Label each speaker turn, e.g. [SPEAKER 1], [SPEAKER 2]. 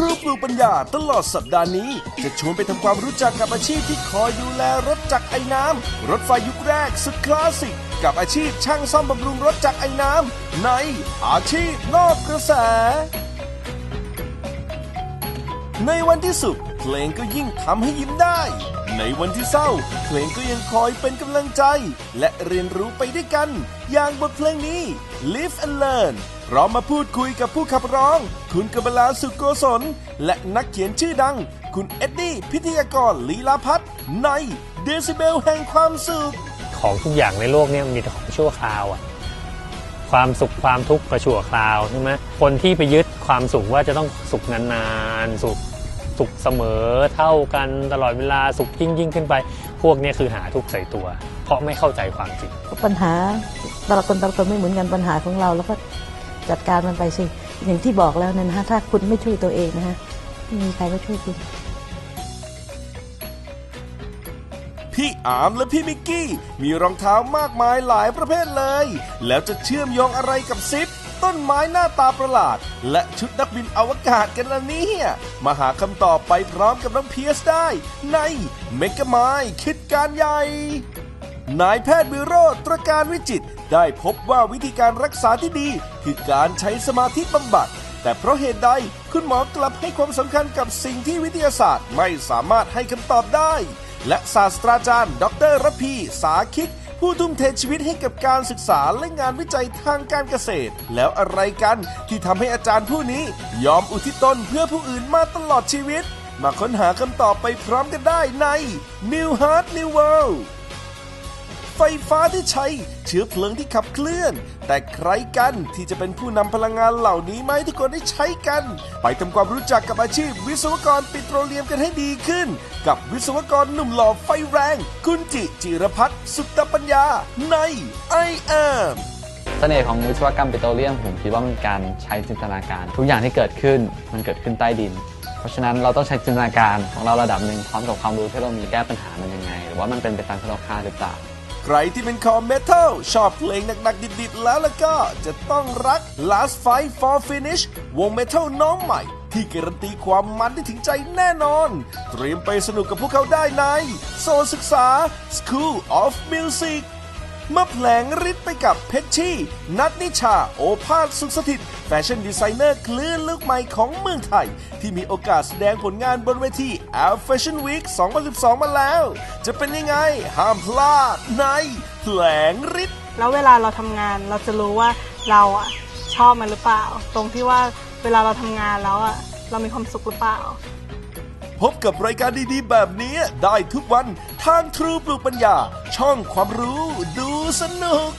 [SPEAKER 1] รูปลูกปัญญาตลอดสัปดาห์นี้ จะชวนไปทำความรู้จักกับอาชีพที่คอยดูแลรถจักรไอ้น้ำรถไฟยุคแรกสุดคลาสสิก กับอาชีพช่างซ่อมบำรุงรถจักรไอ้น้ำในอาชีพนอกกระแส ในวันที่สุข เพลงก็ยิ่งทำให้ยิ้มได้ ในวันที่เศร้า เพลงก็ยังคอยเป็นกำลังใจ และเรียนรู้ไปด้วยกัน อย่างบทเพลงนี้ Live and Learn พร้อมมาพูดคุยกับผู้ขับร้อง คุณกบลาสุโกศล และนักเขียนชื่อดัง คุณเอ็ดดี้พิทยากรลีลาพัฒน์ในเดซิเบลแห่งความสุข
[SPEAKER 2] ของทุกอย่างในโลกนี่ยมันมีแต่ของชั่วคราวอะความสุขความทุกข์กระชั่วคราวใช่ไหมคนที่ไปยึดความสุขว่าจะต้องสุขนานๆสุข สุขเสมอเท่ากันตลอดเวลาสุขยิ่งยิ่งขึ้นไป พวกเนี้คือหาทุกข์ใส่ตัว เพราะไม่เข้าใจความจริง
[SPEAKER 3] ปัญหาแต่ละคนแต่ละคนไม่เหมือนกันปัญหาของเราแล้วก็จัดการมันไปสิอย่างที่บอกแล้วนะฮะถ้าคุณไม่ช่วยตัวเองนะฮะไม่มีใครก็ช่วยคุณ
[SPEAKER 1] พี่อามและพี่มิกกี้ มีรองเท้ามากมายหลายประเภทเลย แล้วจะเชื่อมโยงอะไรกับซิป ต้นไม้หน้าตาประหลาด และชุดนักบินอวกาศกันล่ะเนี่ยมาหาคำตอบไปพร้อมกับน้องเพียสได้ ในเมกะไมคิดการใหญ่นายแพทย์วิโรธตรการวิจิตได้พบว่าวิธีการรักษาที่ดี คือการใช้สมาธิบำบัด แต่เพราะเหตุใดคุณหมอกลับให้ความสำคัญกับสิ่งที่วิทยาศาสตร์ไม่สามารถให้คำตอบได้ และศาสตราจารย์ ดรระพี สาคิก ผู้ทุ่มเทชีวิตให้กับการศึกษาและงานวิจัยทางการเกษตร แล้วอะไรกันที่ทำให้อาจารย์ผู้นี้ ยอมอุทิศตนเพื่อผู้อื่นมาตลอดชีวิต มาค้นหาคำตอบไปพร้อมกันได้ใน New Heart New World ไฟฟ้าที่ใช้ เชื้อเพลิงที่ขับเคลื่อน แต่ใครกันที่จะเป็นผู้นำพลังงานเหล่านี้ไหมทุกคนได้ใช้กัน ไปทำความรู้จักกับอาชีพ วิศวกรปิโตรเลียมกันให้ดีขึ้น กับวิศวกรหนุ่มหล่อไฟแรง คุณจิจิรพัฒน์สุตตปัญญา ใน I am
[SPEAKER 4] เสน่ห์ของวิศวกรรมปิโตรเลียมผมคิดว่ามันการใช้จินตนาการ ทุกอย่างที่เกิดขึ้นมันเกิดขึ้นใต้ดิน เพราะฉะนั้นเราต้องใช้จินตนาการของเราระดับหนึ่งพร้อมกับความรู้ที่เรามีแก้ปัญหามันยังไง หรือว่ามันเป็นไปตามที่เราคาดหรือเปล่า
[SPEAKER 1] ใครที่เป็นคอเมทัลชอบเพลงหนักๆดิบๆแล้วแล้วก็จะต้องรัก Last Fight for Finish วงเมทัลน้องใหม่ ที่การันตีความมันได้ถึงใจแน่นอน เตรียมไปสนุกกับพวกเขาได้ในโซนศึกษา School of Music เมาแผลงฤทธิ์ไปกับเพชรชี่ นัทนิชา โอภาสสุขสถิต แฟชั่นดีไซเนอร์คลื่นลูกใหม่ของเมืองไทย ที่มีโอกาสแสดงผลงานบนเวที Al Fashion Week 2012 มาแล้ว จะเป็นยังไง ห้ามพลาดในแผลงฤทธิ์
[SPEAKER 5] แล้วเวลาเราทำงานเราจะรู้ว่าเราอะชอบมันหรือเปล่า ตรงที่ว่าเวลาเราทำงานแล้วอะเรามีความสุขหรือเปล่า
[SPEAKER 1] พบกับรายการดีๆ แบบนี้ได้ทุกวันทางทรูปลูกปัญญา ช่องความรู้ดูสนุก